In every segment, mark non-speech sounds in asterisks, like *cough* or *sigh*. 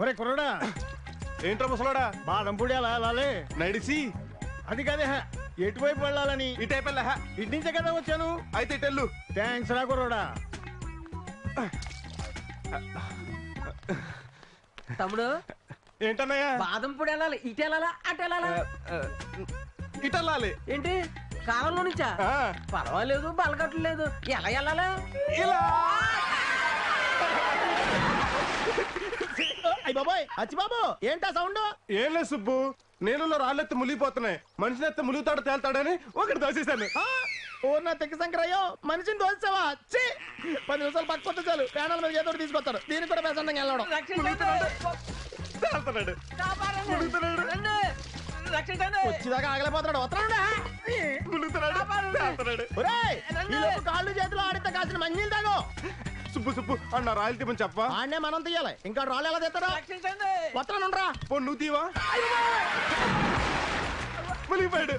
ఒరే కుర్రడా. ఏంట్రా ముసలాడా? బాదంపూడి అలా వెళ్ళాలి నడిసి. అది కదే ఎటువైపు వెళ్ళాలని? ఇటైపెళ్ళ ఇటు నుంచే కదా వచ్చాను? అయితే ఇటెళ్ళు థ్యాంక్స్ రా కుర్రోడా. తమ్ముడు. ఏంటన్నయ్యా? బాదం పొడి వెళ్ళాలి ఇటు వెళ్ళాలా అటు వెళ్ళాలా? ఇటెళ్ళాలి ఏంటి? కాలంలో నుంచా? ఆ, పర్వాలేదు బలగట్లేదు. ఎలా వెళ్ళాలా? ఇలా. అయ్య బాబాయ్ అచ్చి బాబు ఏంటా సౌండ్ ఏం లేదు సుబ్బు. నీళ్ళలో రాళ్ళెత్తి మునిగిపోతున్నాయి. మనిషిని ఎత్తి ములుగుతాడు తేల్తాడని ఒకటి దోసేశాను ఓ నా తెక్క సంక్రయ్యో మనిషిని దోస్తావా ఛీ! పది నిమిషాలు పట్టుకొస్తే చాలు. ప్యానల్ మీద ఏదో ఒకటి తీసుకొస్తారు దీనికి కూడా ప్రశాంతంగా వెళ్ళడం. తేల్తాడు ములుగుతున్నాడు వచ్చేదాకా ఆగలేపోతున్నాడు వస్తున్నాడా కాళ్ళు చేతులు ఆడితే కాసిన మంజీలు తాగు. సుబ్బు సుబ్బు. అన్న రాయల్ తీమని చెప్పా ఆడనే మనం తీయాలి. ఇంకా రాళ్ళు ఎలా తెస్తారా? వస్తున్నాను రా పో నువ్వు తీవా? మునిగిపోయాడు.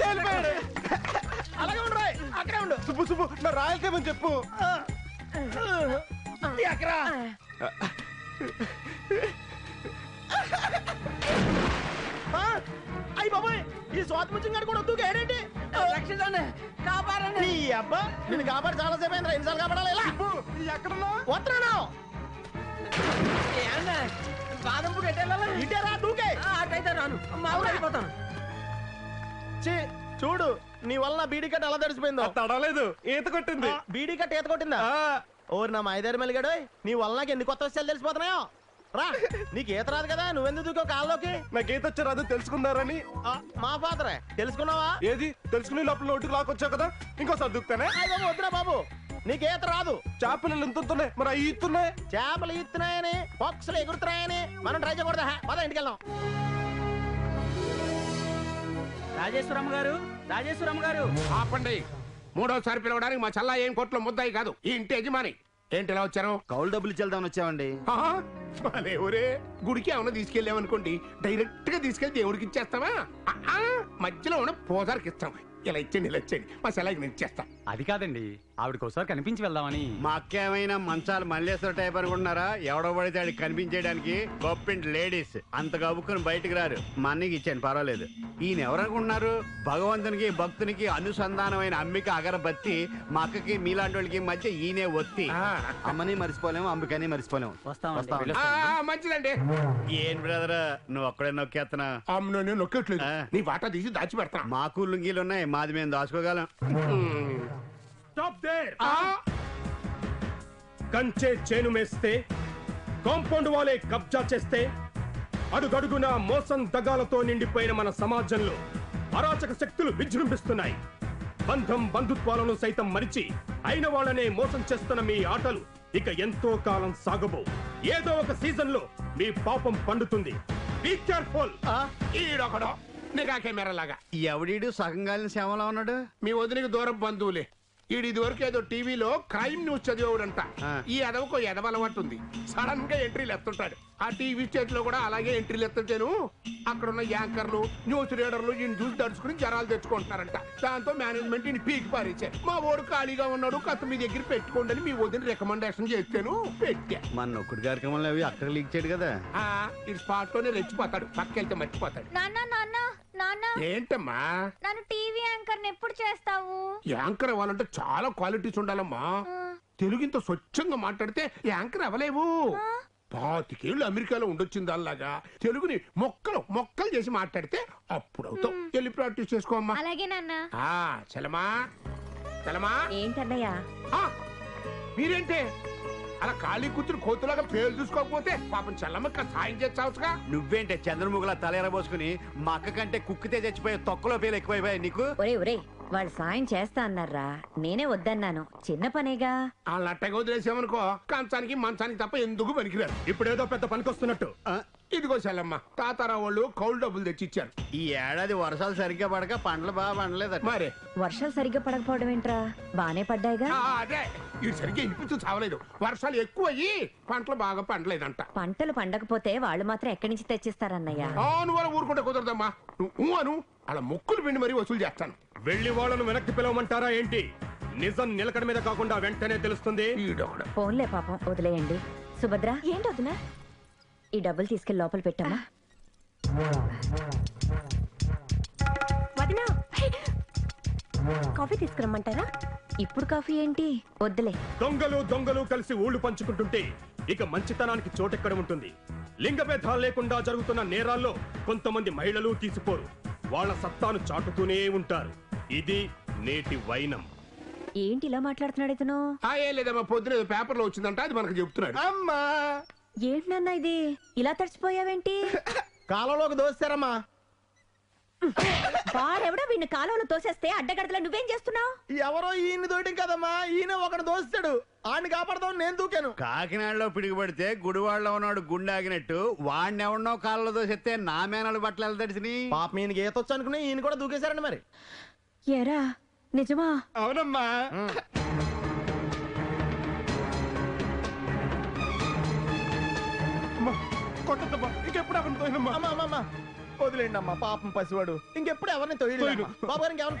తేలిపోయాడు. అలాగే ఉండు రాయ్ అక్కడే ఉండు. సుబ్బు సుబ్బు. నా రాయల్ తీమని చెప్పు. ఎక్కరా అయ్యి బాబాయ్ ఈ స్వాతి గారు కూడా వద్దు ఏడేంటి రక్షించండి. నీ అబ్బా నేను కాబట్టి చాలా సేపు అయింది ఎన్నిసార్లు కాపాడాలి? ఇలా. ఎక్కడున్నా వస్తున్నాను. ఏమండి? బాదం పొడి ఎటు వెళ్ళాలా? ఇటే రా దూకే. ఆ, అటైతే రాను. మా ఊరు వెళ్ళిపోతాను. ఛీ, చూడు నీ వల్ల బీడీ కట్ట ఎలా తడిసిపోయిందో. తడలేదు ఈత కొట్టింది. బీడీ కట్ట ఈత కొట్టిందా? ఆ, ఓరి నా మైదారి మెలిగాడు నీ వల్ల నాకు ఎన్ని కొత్త విషయాలు తెలిసిపోతున్నాయో? రా. నీకు ఈత రాదు కదా నువ్వెందుకు దూకో కాల్లోకి నాకు ఈత వచ్చారు అది తెలుసుకున్నారని. ఆ, మా ఫాదరే తెలుసుకున్నావా? ఏది? తెలుసుకుని లోపల నోటికి లాక్కొచ్చావు కదా ఇంకోసారి అయ్య బాబు వద్దురా బాబు. నీకు ఈత రాదు. చేపలు ఎంత ఉంటున్నాయి మరి అవి ఇస్తున్నాయి చేపలు ఈత్తున్నాయని పక్షులు ఎగురుతున్నాయని మనం ట్రై చేయకూడదా? పద ఇంటికి వెళ్దాం. రాజేశ్వరమ్మ గారు రాజేశ్వరమ్మ గారు. ఆపండి. మూడోసారి పిలవడానికి మా చల్లా ఏం కోట్లో ముద్దాయి కాదు. ఈ ఇంటి యజమాని. ఏంటి ఇలా వచ్చారు? కౌలు డబ్బులు ఇచ్చేద్దామని వచ్చామండి. ఆహా, భలే గుడికి ఏమన్నా తీసుకెళ్ళామనుకోండి డైరెక్ట్గా తీసుకెళ్ళి దేవుడికి ఇచ్చేస్తావా? ఆ, ఆ, మధ్యలో ఉన్న పోదారికి ఇస్తాం ఇలా ఇచ్చేయండి ఇలా ఇచ్చేయండి. మా సెలవుకి నేను ఇచ్చేస్తా. అది కాదండి ఆవిడకి ఒకసారి కనిపించి వెళ్దామని. మా అక్క ఏమైనా మంచాలు మల్లేశ్వర టైప్ అనుకుంటున్నారా? ఎవడో పడితే ఆడికి కనిపించేయడానికి గొప్పింటి లేడీస్. అంత గబుక్కుని బయటకు రారు. మా అన్నకి ఇచ్చాను పర్వాలేదు. ఈయన ఎవరనుకుంటున్నారు భగవంతునికి భక్తునికి అనుసంధానమైన అమ్మిక అగరబత్తి మా అక్కకి మీలాంటి వాళ్ళకి మధ్య ఈయనే ఒత్తి. ఆ, అమ్మని మర్చిపోలేము అంబికని మర్చిపోలేము. వస్తాం. ఆ, మంచిదండి. ఏం బ్రదర్ నువ్వు ఒక్కడే నొక్కేస్తున్నా అమ్మ నేను నొక్కట్లేదు. నీ వాటా తీసి దాచి పెడతా. మాకు లుంగీలు ఉన్నాయి మాది మేము దాచుకోగలం. స్టాప్ దేర్ కంచే చేను మేస్తే కాంపౌండ్ వాలే కబ్జా చేస్తే అడుగడుగున మోసం దగాలతో నిండిపోయిన మన సమాజంలో అరాచక శక్తులు విజృంభిస్తున్నాయి. బంధం బంధుత్వాలను సైతం మరిచి అయిన వాళ్ళనే మోసం చేస్తున్న మీ ఆటలు ఇక ఎంతో కాలం సాగబో ఏదో ఒక సీజన్లో మీ పాపం పండుతుంది. బీ కేర్ఫుల్ ఈడొకడు. నిఘా కెమెరా లాగా ఎవడీడు సేవలో ఉన్నాడు? మీ వదిలికి దూరం బంధువులే. ఈడు ఇది వరకు ఏదో టీవీలో క్రైమ్ న్యూస్ చదివాడంట ఆ. ఈ ఎదవకు ఎదవ అలవాటు ఉంది. సడన్గా ఎంట్రీలు ఎత్తుంటాడు ఆ టీవీ స్టేట్లో కూడా అలాగే ఎంట్రీలు ఎత్తుంటాను అక్కడ ఉన్న యాంకర్లు న్యూస్ రీడర్లు ఈయన చూసి దడుచుకుని జనాలు తెచ్చుకుంటున్నారంట. దాంతో మేనేజ్మెంట్ ఈయన పీకి పారేశారు. మా ఓడు ఖాళీగా ఉన్నాడు కథ మీ దగ్గర పెట్టుకోండి అని మీ వదిన రికమెండేషన్ చేస్తాను పెట్టా. మన నొక్కుడు కార్యక్రమంలో అవి అక్కడ లీక్ చేయడు కదా. ఆ, ఈ స్పాట్లోనే రెచ్చిపోతాడు పక్కెళ్తే మర్చిపోతాడు. నాన్న నాన్న. నాన్న. ఏంటమ్మా? నన్ను టీవీ యాంకర్ ఎప్పుడు చేస్తావు? యాంకర్ అవ్వాలంటే చాలా క్వాలిటీస్ ఉండాలమ్మా. తెలుగు ఇంత స్వచ్ఛంగా మాట్లాడితే యాంకర్ అవ్వలేవు పాతికేళ్ళు అమెరికాలో ఉండొచ్చింది అలాగా తెలుగుని మొక్కలు మొక్కలు చేసి మాట్లాడితే అప్పుడు అవుతావు వెళ్ళి ప్రాక్టీస్ చేసుకోమ్మా అలాగే నాన్న. ఆ చలమా. చలమా. ఏంటన్నయ్యా? ఆ, మీరేంటే? అలా ఖాళీ కూర్చుని కోతులాగా పేరు చూసుకోకపోతే పాపం చల్లమ్మక్క సాయం చేస్తావుగా నువ్వేంటే చంద్రముఖలా తలేరబోసుకుని మా అక్క కంటే కుక్కితే చచ్చిపోయే తొక్కలో పేలు ఎక్కువైపోయాయి నీకు? ఒరే ఒరే వాళ్ళు సాయం చేస్తా అన్నారా? నేనే వద్దన్నాను. చిన్న పనేగా? వాళ్ళ అట్టగా వదిలేసామనుకో కంచానికి మంచానికి తప్ప ఎందుకు పనికిరారు ఇప్పుడేదో పెద్ద పనికొస్తున్నట్టు. ఆ, ఇదిగో సెల్లమ్మ తాతారావు వాళ్ళు కౌలు డబ్బులు తెచ్చి ఇచ్చారు ఈ ఏడాది వర్షాలు సరిగ్గా పడక పంటలు బాగా పండలేదట మరే? వర్షాలు సరిగ్గా పడకపోవడం ఏంట్రా? బానే పడ్డాయిగా? ఆ, అదే ఇది సరిగ్గా ఇనిపించు చావలేదు. వర్షాలు ఎక్కువ అయ్యి పంటలు బాగా పండలేదంట. పంటలు పండకపోతే వాళ్ళు మాత్రం ఎక్కడి నుంచి తెచ్చిస్తారన్నయ్య? ఆ, నువ్వు అలా ఊరుకుంటే కుదరదమ్మా. నువ్వు అను అలా ముక్కులు పిండి మరీ వసూలు చేస్తాను. వెళ్ళి వాళ్ళను వెనక్కి పిలవమంటారా ఏంటి? నిజం నిలకడ మీద కాకుండా వెంటనే తెలుస్తుంది. ఈడొకడు. ఫోన్లే పాపం వదిలేయండి. సుభద్ర? ఏంటి వదినా? ఈ డబ్బులు తీసుకెళ్ళి లోపల పెట్టమ్మా వదినా! కాఫీ తీసుకురమ్మంటారా? ఇప్పుడు కాఫీ ఏంటి? వద్దులే. దొంగలు దొంగలు కలిసి ఊళ్ళు పంచుకుంటుంటే ఇక మంచితనానికి చోటెక్కడ ఉంటుంది? లింగ భేదాలు లేకుండా జరుగుతున్న నేరాల్లో కొంతమంది మహిళలు తీసిపోరు. వాళ్ళ సత్తాను చాటుతూనే ఉంటారు. ఇది నేటి వైనం. ఏంటి ఇలా మాట్లాడుతున్నాడు ఇతను? లేదమ్మా పొద్దున పేపర్లో వచ్చిందంట అది మనకు చెప్తున్నాడు. అమ్మా! ఏంటి నాన్న ఇది? ఇలా తడిచిపోయావేంటి? కాలంలోకి దోస్తారమ్మా వాడెవడో వీడిని కాలువలో తోసేస్తే అడ్డగడతలో నువ్వేం చేస్తున్నావు? ఎవరో ఈయన్ని దోయటం కదమ్మా. ఈయన ఒకడు దోస్తాడు. ఆడిని కాపాడదాం నేను దూకాను. కాకినాడలో పిడుగుపడితే గుడివాడలో ఉన్నాడు గుండె ఆగినట్టు వాడిని ఎవడనో కాళ్ళతో చెప్తే నా మేనలు బట్టలు ఎలా తడిసిని పాప ఈయనకి ఈత వచ్చు అనుకుని ఈయన కూడా దూకేశారండి మరి. ఎరా నిజమా? అవునమ్మా. ఇంకెప్పుడు తోయనమ్మా? అమ్మా అమ్మా అమ్మా. వదిలేండి అమ్మా పాపం పసివాడు. ఇంకెప్పుడు ఎవరిని తొయ్యలేదు బాబు గారికి ఎవరిని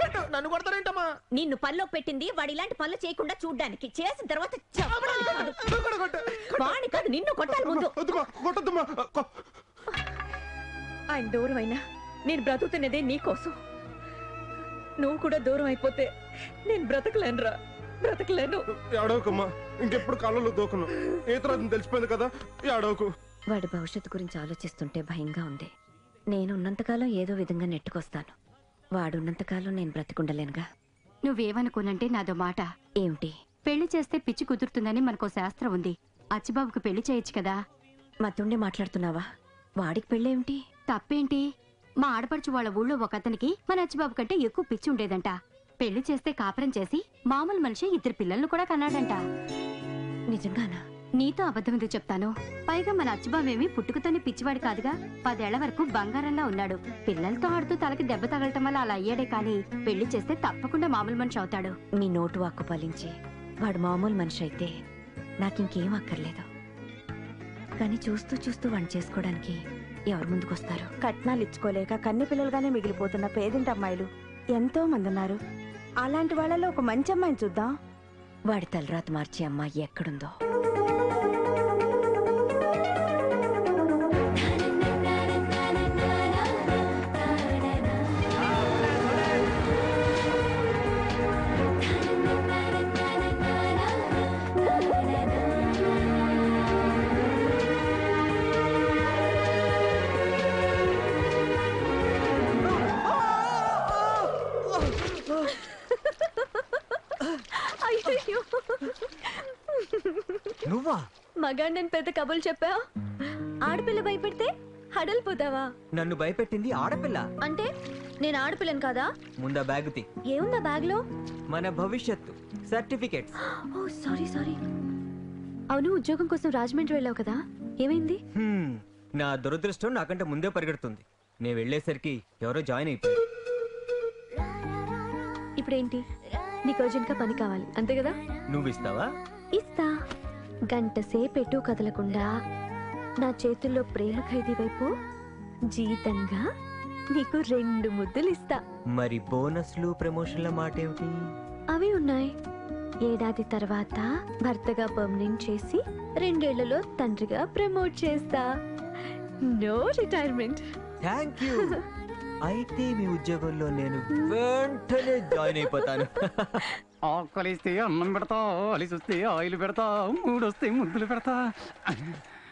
కొట్టు. నన్ను కొడతారేంటమ్మా? నిన్ను పనిలో పెట్టింది వాడు ఇలాంటి పనులు చేయకుండా చూడ్డానికి. చేసిన తర్వాత చెప్పడానికి కాదు. నువ్వు కూడా కొట్టు. వాడిని కాదు నిన్ను కొట్టాలి ముందు. వద్దుమా, కొట్టొద్దమ్మా. ఆయన దూరం అయినా నేను బ్రతుకుతున్నదే నీకోసం. నువ్వు కూడా దూరం అయిపోతే నేను బ్రతకలేనురా. బ్రతకలేను. ఏడవకమ్మా ఇంకెప్పుడు కాలంలో దూకను. ఈతరాజు తెలిసిపోయింది కదా ఏడవకు. వాడి భవిష్యత్తు గురించి ఆలోచిస్తుంటే భయంగా ఉంది. నేను ఉన్నంతకాలం ఏదో విధంగా నెట్టుకొస్తాను. వాడున్నంతకాలం నేను బ్రతికుండలేనుగా. నువ్వేమనుకోనంటే నాదో మాట. ఏమిటి? పెళ్ళి చేస్తే పిచ్చి కుదురుతుందని మనకో శాస్త్రం ఉంది. అచ్చిబాబుకి పెళ్ళి చేయొచ్చు కదా. మతుండి మాట్లాడుతున్నావా? వాడికి పెళ్ళేమిటి? తప్పేంటి? మా ఆడపడుచు వాళ్ళ ఊళ్ళో ఒక అతనికి మన అచ్చిబాబు కంటే ఎక్కువ పిచ్చి ఉండేదంట. పెళ్ళి చేస్తే కాపురం చేసి మామూలు మనిషి ఇద్దరు పిల్లల్ని కూడా కన్నాడంట. నిజంగానా? నీతో అబద్ధం చెప్తాను? పైగా మన అచ్చిబాబేమి పుట్టుకతోనే పిచ్చివాడు కాదుగా. పదేళ్ళ వరకు బంగారంలా ఉన్నాడు. పిల్లలతో ఆడుతూ తలకి దెబ్బ తగలటం వల్ల అలా అయ్యాడే కానీ పెళ్ళి చేస్తే తప్పకుండా మామూలు మనిషి అవుతాడు. మీ నోటు వాక్కు పాలించి వాడు మామూలు మనిషి అయితే నాకింకేం అక్కర్లేదు. కానీ చూస్తూ చూస్తూ వంట చేసుకోవడానికి ఎవరు ముందుకొస్తారు కట్నాలు ఇచ్చుకోలేక కన్ని పిల్లలుగానే మిగిలిపోతున్న పేదింటి అమ్మాయిలు ఎంతో మంది ఉన్నారు. అలాంటి వాళ్ళలో ఒక మంచి అమ్మాయిని చూద్దాం. వాడి తలరాత మార్చే అమ్మాయి ఎక్కడుందో. మగాండని పెద్ద కబుర్లు చెప్పా ఆడపిల్ల భయపెడితే హడలిపోతావా నన్ను భయపెట్టింది ఆడపిల్ల. అంటే నేను ఆడపిల్లను కాదా? ముందా బ్యాగ్ తీ. ఏముందా బ్యాగ్లో మన భవిష్యత్తు. Certificates oh sorry sorry. అవును ఉద్యోగం కోసం రాజమండ్రి వెళ్ళావు కదా? ఏమైంది? నా దురదృష్టం నాకంటే ముందే పరిగెడుతుంది. నేను వెళ్ళేసరికి ఎవరో జాయిన్ అయిపోయారు. ఇప్పుడేంటి? నీకు అర్జెంట్గా పని కావాలి. అంతే కదా? నువ్వు ఇస్తావా? ఇస్తా. గంట సేపెటు కదలకుండా నా చేతుల్లో ప్రేమ ఖైదీ వైపు జీతంగా నీకు రెండు ముద్దులు ఇస్తా మరి బోనస్లు ప్రమోషన్ల మాట ఏమిటి అవి ఉన్నాయి. ఏడాది తర్వాత భర్తగా పర్మనెంట్ చేసి రెండేళ్ళలో తండ్రిగా ప్రమోట్ చేస్తా. No retirement. Thank you. *laughs* అయితే మీ ఉద్యోగంలో నేను వెంటనే జాయిన్ అయిపోతాను. *laughs* ఆకలిస్తే అన్నం పెడతా అలిసి వస్తే ఆయిల్ పెడతా మూడొస్తే ముద్దులు పెడతా.